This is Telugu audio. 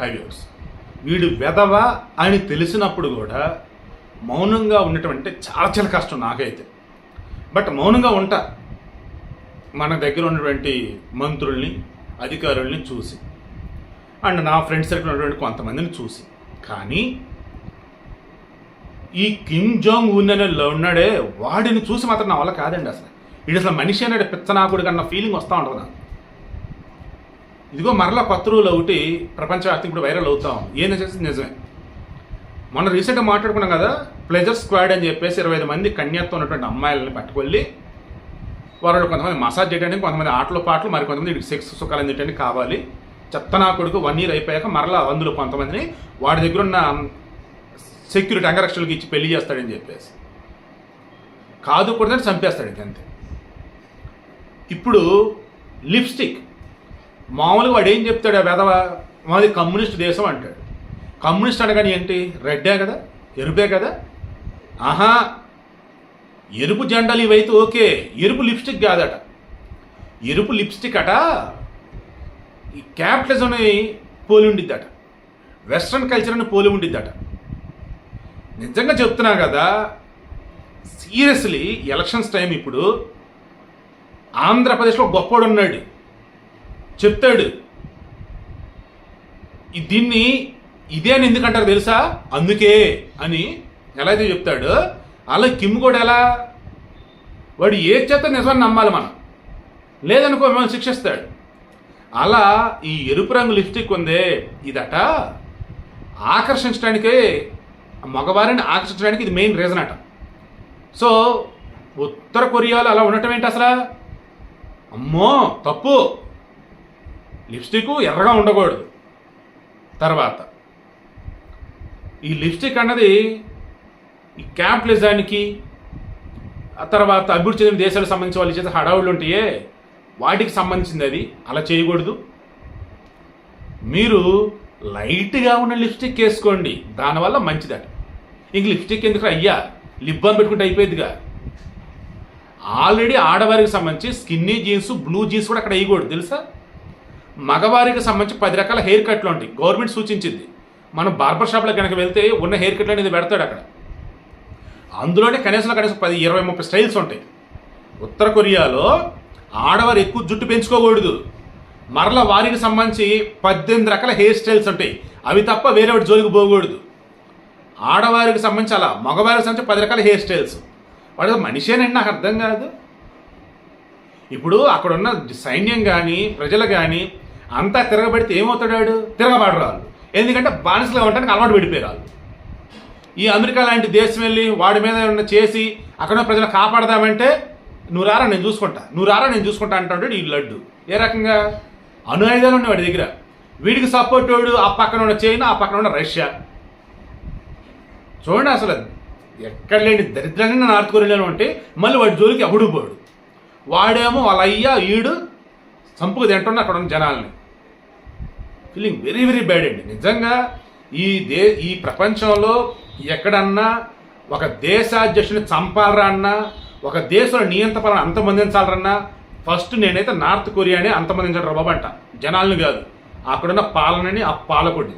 ఫైవ్ వీడు వెధవ అని తెలిసినప్పుడు కూడా మౌనంగా ఉండటం అంటే చాలా చాలా కష్టం నాకైతే. బట్ మౌనంగా ఉంటా. మన దగ్గర ఉన్నటువంటి మంత్రుల్ని అధికారుల్ని చూసి. అండ్ నా ఫ్రెండ్స్ సర్కిల్ ఉన్నటువంటి కొంతమందిని చూసి. కానీ ఈ కిమ్ జాంగ్ ఉన్ అనే ఉన్నాడే వాడిని చూసి మాత్రం నా వల్ల కాదండి అసలు. ఇది అసలు మనిషి అనే పిచ్చనాకుడు కన్నా ఫీలింగ్ వస్తూ ఉంటుంది నాకు. ఇదిగో మరలా కొత్త రూల్ ఒకటి ప్రపంచవ్యాప్తంగా ఇప్పుడు వైరల్ అవుతాం ఏంది చేసి నిజమే. మొన్న రీసెంట్గా మాట్లాడుకున్నాం కదా ప్లెజర్ స్క్వాడ్ అని చెప్పేసి ఇరవై ఐదు మంది కన్యాత్వం ఉన్నటువంటి అమ్మాయిలని పట్టుకెళ్ళి వాళ్ళు కొంతమంది మసాజ్ చేయడానికి కొంతమంది ఆటలు పాటలు మరి కొంతమంది సెక్స్ సుఖాలు అందించడానికి కావాలి. చెత్తనా కొడుకు వన్ ఇయర్ అయిపోయాక మరలా అందులో కొంతమందిని వాడి దగ్గర ఉన్న సెక్యూరిటీ అంగరక్షకులకి ఇచ్చి పెళ్ళి చేస్తాడని చెప్పేసి. కాదు కూడా చంపేస్తాడు అంతే. ఇప్పుడు లిప్స్టిక్ మామూలుగా వాడు ఏం చెప్తాడు ఆ వెధవ మాది కమ్యూనిస్ట్ దేశం అంటాడు. కమ్యూనిస్ట్ అనగానే ఏంటి? రెడ్డే కదా? ఎరుపే కదా? ఆహా ఎరుపు జెండాలు ఇవైతే ఓకే ఎరుపు లిప్స్టిక్ కాదట. ఎరుపు లిప్స్టిక్ అట ఈ క్యాపిటలిజంని పోలి ఉండిద్దట. వెస్ట్రన్ కల్చర్ని పోలి ఉండిద్దట. నిజంగా చెప్తున్నా కదా సీరియస్లీ ఎలక్షన్స్ టైం ఇప్పుడు ఆంధ్రప్రదేశ్లో గొప్పోడు ఉన్నాడు చెప్తాడు. దీన్ని ఇదే అని ఎందుకంటారు తెలుసా? అందుకే అని ఎలా అయితే చెప్తాడు అలా కిమ్ కూడా ఎలా? వాడు ఏ చేత నిజాన్ని నమ్మాలి మనం? లేదనుకో మిమ్మల్ని శిక్షిస్తాడు. అలా ఈ ఎరుపు రంగు లిప్స్టిక్ ఉందే ఇదట ఆకర్షించడానికే మగవారిని ఆకర్షించడానికి ఇది మెయిన్ రీజన్ అట. సో ఉత్తర కొరియాలో అలా ఉండటం ఏంటి అసలు? అమ్మో తప్పు. లిప్స్టిక్ ఎర్రగా ఉండకూడదు. తర్వాత ఈ లిప్స్టిక్ అన్నది ఈ క్యాపిటలిజానికి ఆ తర్వాత అభివృద్ధి చెందిన దేశాలకు సంబంధించి వాళ్ళు చేసే హడావుళ్ళు ఉంటాయే వాటికి సంబంధించింది అది అలా చేయకూడదు. మీరు లైట్గా ఉన్న లిప్స్టిక్ వేసుకోండి. దానివల్ల మంచిదట. ఇంక లిప్స్టిక్ ఎందుకు అయ్యా? లిప్ బామ్ పెట్టుకుంటే అయిపోయిందిగా ఆల్రెడీ ఆడవారికి సంబంధించి స్కిన్నీ జీన్స్ బ్లూ జీన్స్ కూడా అక్కడ వేయకూడదు. తెలుసా? మగవారికి సంబంధించి పది రకాల హెయిర్ కట్లు ఉంటాయి. గవర్నమెంట్ సూచించింది. మనం బార్బర్ షాప్లో కనుక వెళ్తే ఉన్న హెయిర్ కట్లు అనేది పెడతాడు అక్కడ. అందులోనే కనీసం కనీసం పది ఇరవై ముప్పై స్టైల్స్ ఉంటాయి. ఉత్తర కొరియాలో ఆడవారు ఎక్కువ జుట్టు పెంచుకోకూడదు. మరల వారికి సంబంధించి పద్దెనిమిది రకాల హెయిర్ స్టైల్స్ ఉంటాయి. అవి తప్ప వేరే వాటి జోలికి పోకూడదు. ఆడవారికి సంబంధించి అలా మగవారికి సంబంధించి పది రకాల హెయిర్ స్టైల్స్. వాడు మనిషేనండి నాకు అర్థం కాదు. ఇప్పుడు అక్కడ ఉన్న సైన్యం కానీ ప్రజలు కానీ అంతా తిరగబడితే ఏమవుతాడు వాడు తిరగబడరాలు ఎందుకంటే బానిసలుగా ఉండడానికి అలవాటు పడిపోయారు ఈ అమెరికా లాంటి దేశం వెళ్ళి వాడి మీద ఉన్న చేసి అక్కడ ప్రజలు కాపాడదామంటే నువ్వు రారా నేను చూసుకుంటా. నువ్వు రారా నేను చూసుకుంటా అంటాడు ఈ లడ్డు. ఏ రకంగా? అనుయాయుధాలు ఉన్నాయి వాడి దగ్గర. వీడికి సపోర్ట్ వాడు ఆ పక్కన ఉన్న చైనా ఆ పక్కన ఉన్న రష్యా. చూడండి అసలు ఎక్కడ లేని దరిద్రంగా నార్త్ కొరియాలో ఉంటే మళ్ళీ వాడి జోలికి ఎవడు పోడు? వాడేమో వాళ్ళ అయ్యా ఈడు చంపుకు తింటున్న అక్కడ ఉన్న జనాల్ని. ఫీలింగ్ వెరీ వెరీ బ్యాడ్ అండి. నిజంగా ఈ దే ఈ ప్రపంచంలో ఎక్కడన్నా ఒక దేశాధ్యక్షుని చంపాలరా అన్నా ఒక దేశంలో నియంత్రణ అంతమందించాలరన్నా ఫస్ట్ నేనైతే నార్త్ కొరియానే అంతమందించడం బాబు అంట. జనాల్ని కాదు. అక్కడున్న పాలనని ఆ పాలకుడిని